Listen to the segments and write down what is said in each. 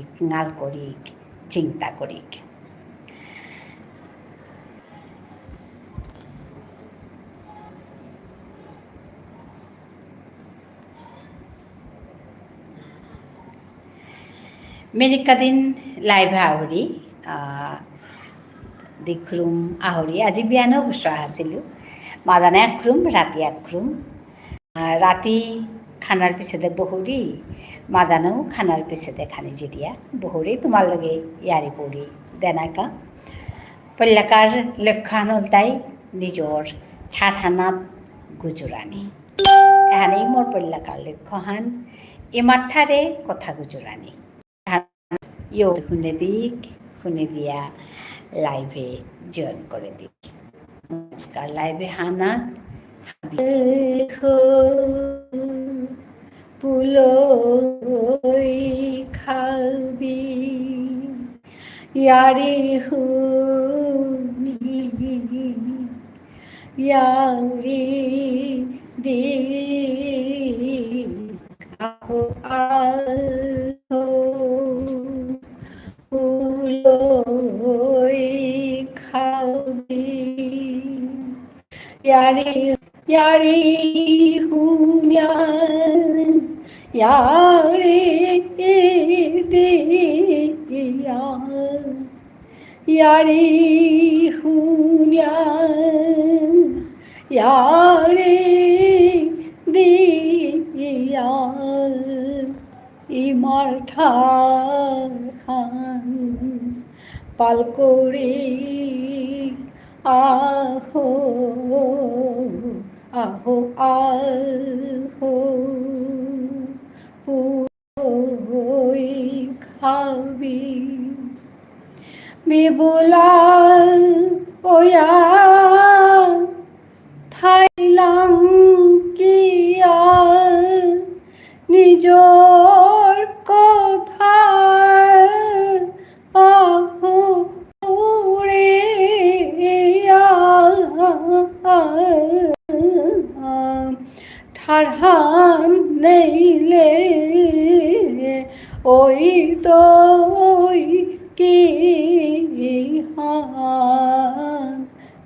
করিক নাল করিক চিন্তা করিক মেনিকা দিন লাইভ আহৰি দিখৰুম আহৰি আজি বিয়ানো বস্তু আছিলোঁ। মাদানে একৰুম ৰাতি একৰুম ৰাতি খানার পিছেদে বহুরি, মাদানও খানার পিছেদে খানি যেতিয়া বহুরি তোমার লগে ইয়ারি পড়ি, দেনাকা। পল্লাকার লক্ষণ হল তাই নিজর ঠাঠানাত গুজরানি। এখানেই মোর পল্লাকার লক্ষ্যহান এমাঠারে কথা গুজরানি। শুনে দিক, শুনে দিয়া লাইভে জয়েন করে দিক। নমস্কার, লাইভে হানা পুলই খাবি ইয়ারে হুনি ইয়ারে দে আহো আহো ফুলই খাবি ইয়ারে யாரே யாரே யாரே யாரே দিয়া ইমার ঠান পাল করে আহ Aho al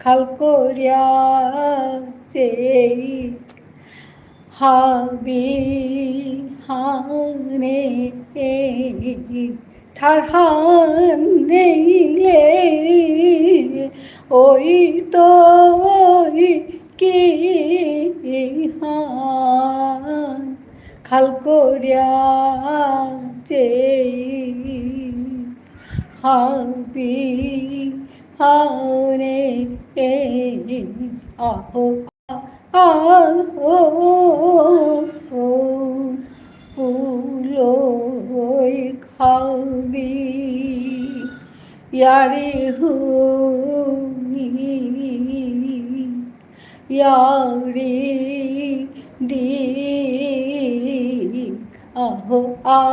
খাল করিয়া চেই হাবি হানে নেইলে ওই তো কি হান খাল করিয়া চেই হাবি হানে আহো আহো ফুলই খাবি ইয়ারে হুনি ইয়ারে দি আহো আহো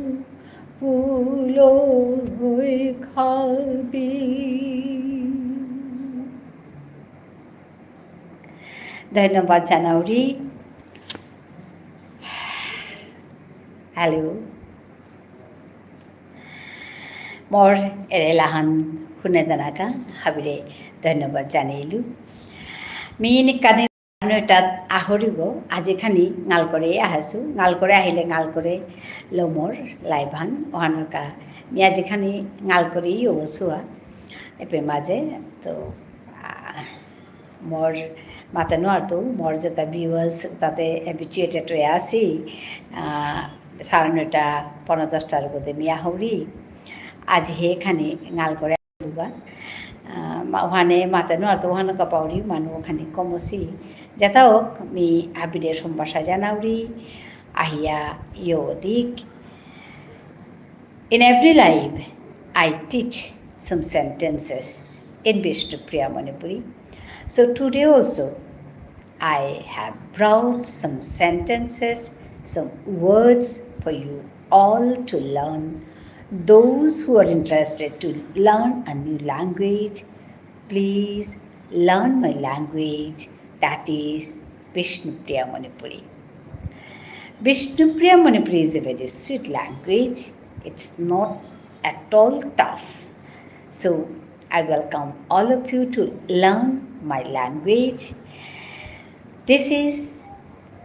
ফুলো হয়ে খাবি। ধন্যবাদ জানাউরি। হ্যালো। মোৰ এৰেলাহান শুনে দানাকা হাবিৰে ধন্যবাদ জানিলো মিনি কানি মানুহ তাত আহৰিব আজি খানি গাল কৰি আহিছোঁ গাল কৰি আহিলে গাল কৰি লমৰ লাইভান। ওহানকা মি আজি খানি গাল কৰি অৱচোৱা এপে মাজে, তো মোৰ মাতে নোৱাৰতো। মোৰ যেতিয়া ভিউয়ার্স তাতে এবিচুৱেটেড হৈ আসি চাৰে নটা পোন্ধৰ দহটাৰ মধ্যে মি আহৰি। আজি সেইখানি গাল কৰি আহিবা ওখানে মাতে নোৱাৰতো। ওখানে কাপা মানু ওখানে কমছি Jataok mi habide sumbasa janauri ahia yodik. In every life, I teach some sentences in Vishnu Priya Manipuri. So today also, I have brought some sentences, some words for you all to learn. Those who are interested to learn a new language, please learn my language that is Vishnu Priya Manipuri. Vishnu Priya Manipuri is a very sweet language. It's not at all tough. So I welcome all of you to learn my language. This is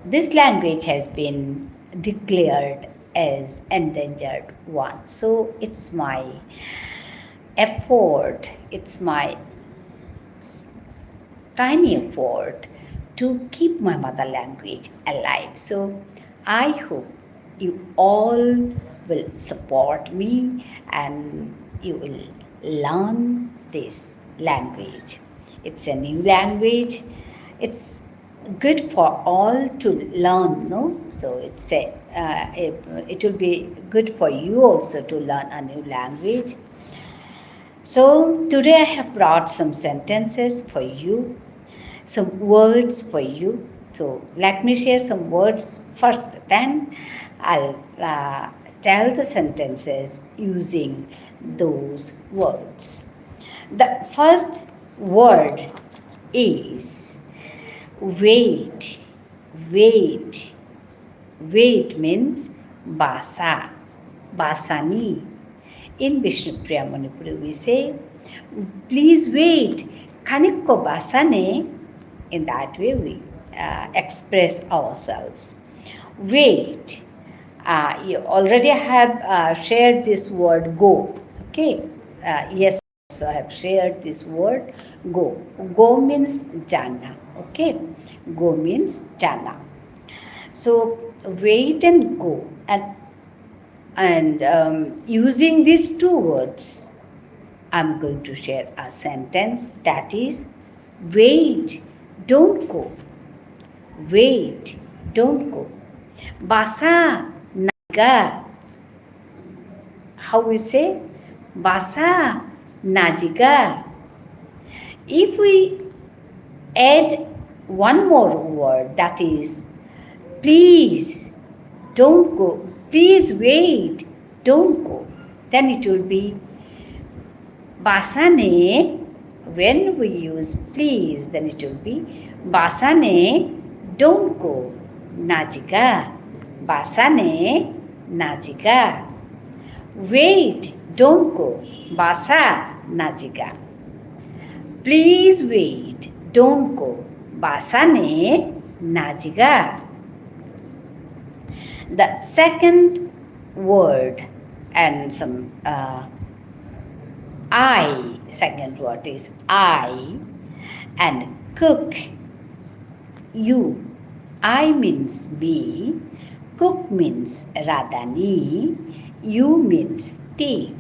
this language has been declared as endangered one. So it's my effort, it's my tiny effort to keep my mother language alive. So I hope you all will support me and you will learn this language. It's a new language. It's good for all to learn, no? So it's a, uh, it, it will be good for you also to learn a new language. So today I have brought some sentences for you, some words for you. So let me share some words first, then I'll uh, tell the sentences using those words. The first word is wait. Wait. Wait means basa, basani. In Vishnu Priya Manipuri, we say, please wait. Kanikko basane. In that way, we uh, express ourselves. Wait. Uh, you already have uh, shared this word go. Okay. Uh, yes, I have shared this word go. Go means jana. Okay. Go means jana. So wait and go and and um, using these two words, I'm going to share a sentence that is wait, don't go. Wait, don't go. Basa naga. How we say? Basa najiga. If we add one more word that is please don't go please wait don't go then it will be basane when we use please then it will be basane don't go. Najika basane najika wait don't go. Basa najika please wait don't go. Basane najiga. The second word and some uh, I, second word is I, and cook, you. I means me, cook means Radhani, you means tea.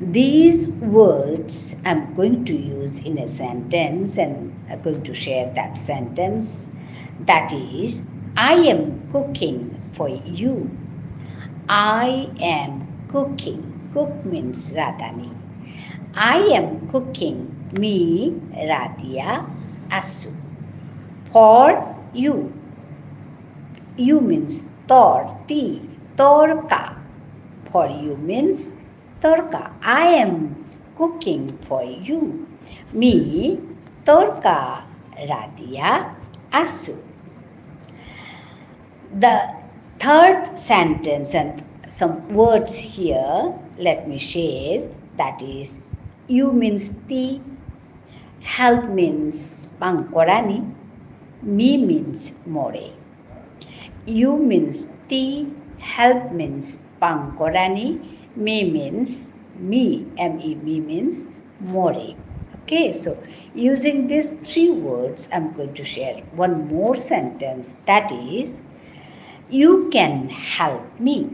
These words I'm going to use in a sentence and I'm going to share that sentence. That is, I am cooking for you. I am cooking. Cook means Radhani. I am cooking me, Radhya, Asu. For you. You means torti, torka. For you means torka. I am cooking for you. Me, torka, Radhya, Asu. The third sentence and some words here, let me share. That is, you means the, help means pangkorani, me means more. You means the, help means pangkorani, me means me, me, me means more. Okay, so using these three words, I'm going to share one more sentence that is, you can help me.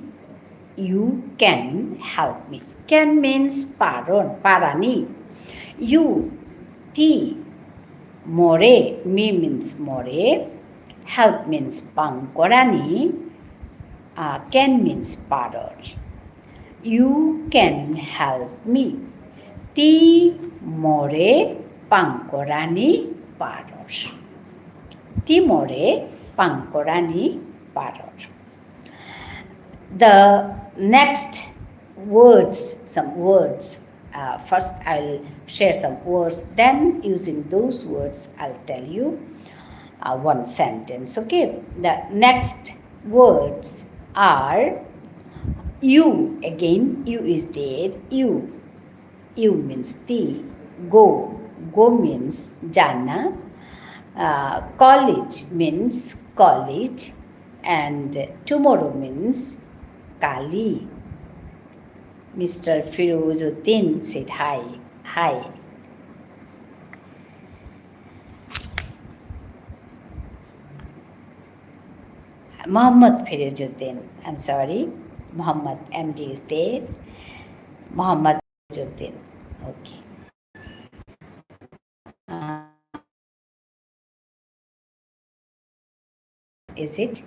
You can help me. Can means paron, parani. You, ti, more me means more help means pangkorani uh, can means paror you can help me ti more pangkorani paror ti more pangkorani paror the next words some words. Uh, first i'll share some words then using those words i'll tell you uh, one sentence okay? The next words are you again you is there you you means the go go means jana uh, college means college and tomorrow means kali mr firozuddin said hi hi Muhammad Firijuddin. I'm sorry. Muhammad MD is there. Muhammad Firijuddin. Okay. Uh, is it?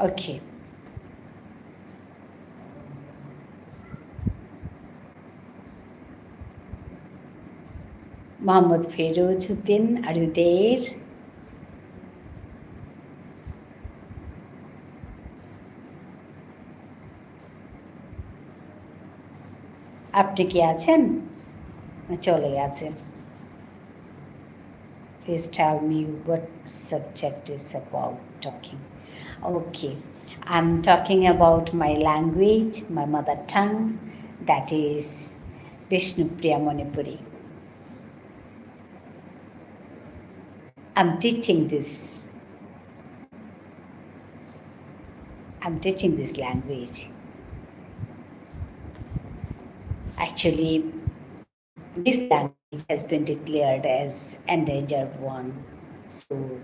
Okay. Mohammed Ferozuddin, are you there? আপনি কি আছেন চলে গেছেন Please tell me what subject is about talking. Okay, I'm talking about my language, my mother tongue, that is Vishnupriya Manipuri. I'm teaching this. I'm teaching this language. Actually, this language has been declared as endangered one. So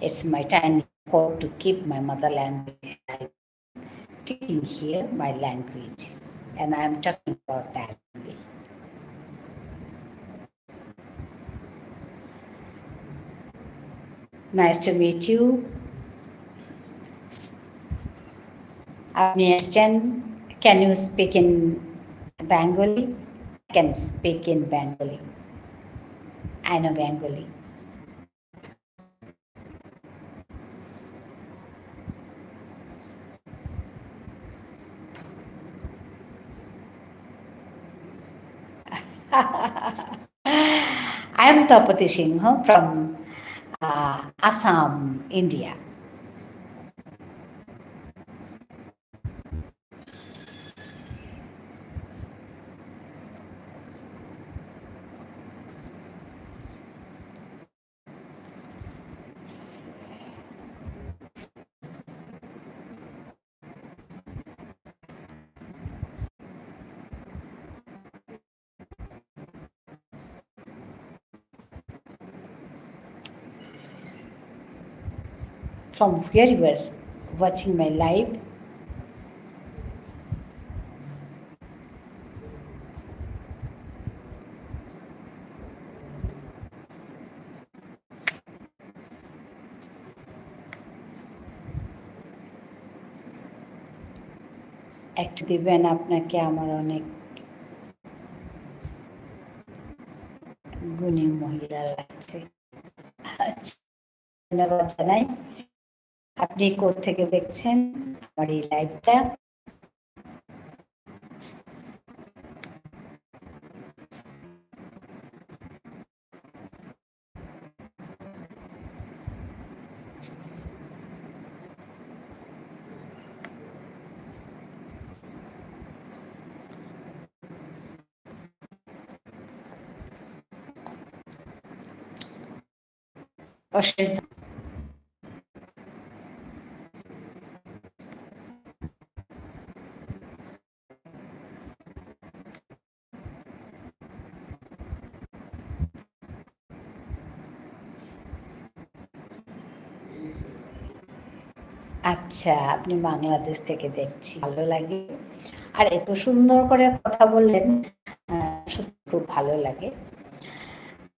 it's my tiny hope to keep my mother language. Teaching here my language, and I am talking about that. Nice to meet you. Can you speak in Bengali? I can speak in Bengali. I know Bengali. I am Tapati Singh from uh, Assam, India. from where you were watching my live. একটু দিবেন আপনাকে আমার অনেক গুণী মহিলা লাগছে আচ্ছা ধন্যবাদ জানাই আপনি থেকে দেখছেন আমার এই লাইভটা। অশেষ আচ্ছা আপনি বাংলাদেশ থেকে দেখছি, ভালো লাগে। আর এত সুন্দর করে কথা বললেন সত্যি খুব ভালো লাগে।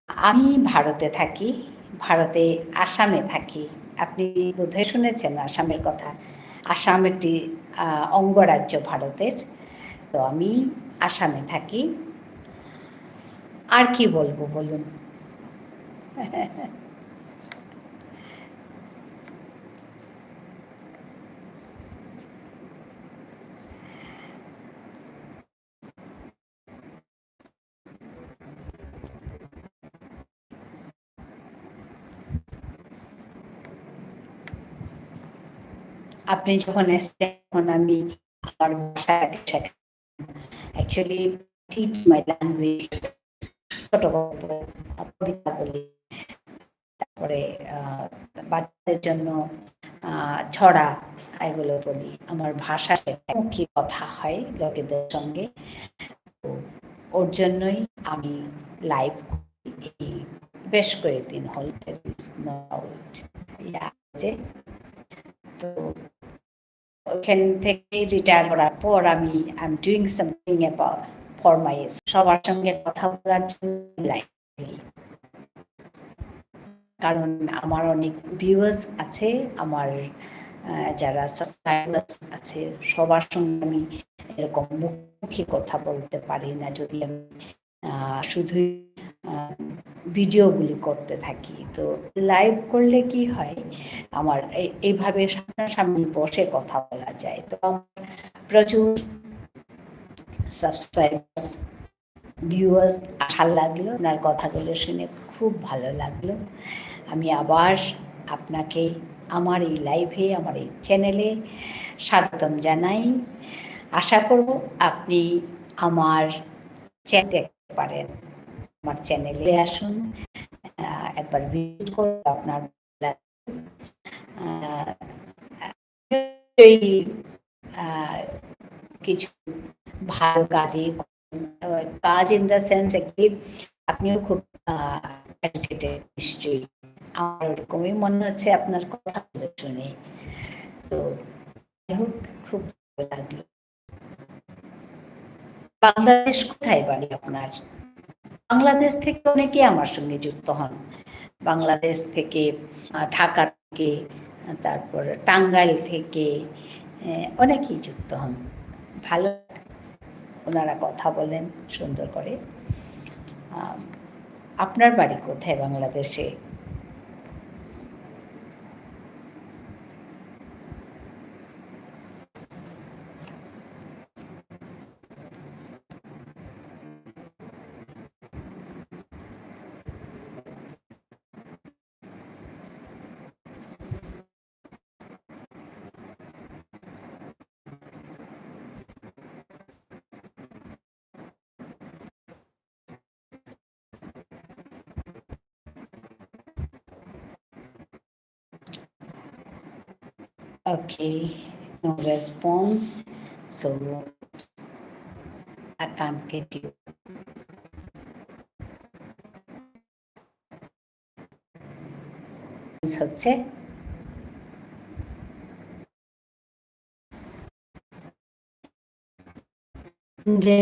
আমি ভারতে থাকি, ভারতে আসামে থাকি। আপনি বোধহয় শুনেছেন আসামের কথা। আসাম একটি অঙ্গরাজ্য ভারতের। তো আমি আসামে থাকি। আর কি বলব বলুন? আপনি যখন এসছেন আমি আমার তারপরে বাচ্চাদের জন্য ছড়া এগুলো বলি। আমার ভাষা কি কথা হয় লোকেদের সঙ্গে। ওর জন্যই আমি লাইভ বেশ কয়েকদিন হল। তো ওখান থেকে রিটায়ার করার পর আমি I am doing something about for my সবার সঙ্গে কথা বলার জন্য কারণ আমার অনেক ভিউয়ার্স আছে, আমার যারা সাবস্ক্রাইবার্স আছে, সবার সঙ্গে আমি এরকম মুখোমুখি কথা বলতে পারি না। যদি আমি শুধুই ভিডিওগুলি করতে থাকি। তো লাইভ করলে কি হয়? আমার এইভাবে সামনাসামনি বসে কথা বলা যায়। তো প্রচুর সাবস্ক্রাইবার্স ভিউয়ার্স ভালো লাগল। আপনার কথাগুলো শুনে খুব ভালো লাগল। আমি আবার আপনাকে আমার এই লাইভে আমার এই চ্যানেলে স্বাগতম জানাই। আশা করব আপনি আমার চ্যানেল দেখতে পারেন। আমার চ্যানেলে আসুন একবার ভিজিট করুন আপনার কিছু ভালো কাজে কাজ ইন দ্য সেন্স একটি আপনিও খুব এডুকেটেড নিশ্চয়ই আমার ওরকমই মনে হচ্ছে আপনার কথাগুলো শুনে তো খুব ভালো লাগলো বাংলাদেশ কোথায় বাড়ি আপনার বাংলাদেশ থেকে অনেকে আমার সঙ্গে যুক্ত হন। বাংলাদেশ থেকে ঢাকা থেকে, তারপর টাঙ্গাইল থেকে অনেকেই যুক্ত হন। ভালো ওনারা কথা বলেন, সুন্দর করে। আপনার বাড়ি কোথায় বাংলাদেশে? Okay, no response. So I can't get you. হচ্ছে যে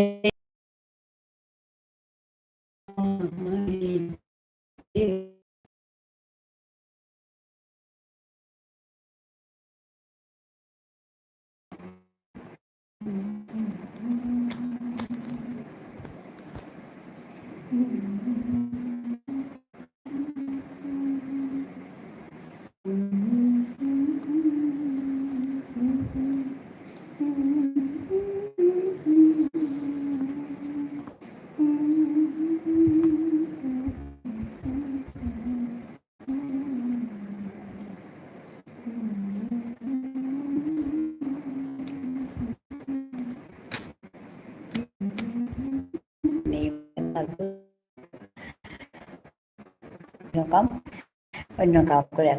অন্য কাম করে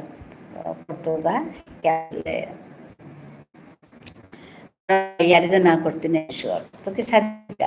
করতো বা ইয়ারিতে না করতে নেই তোকে সাথে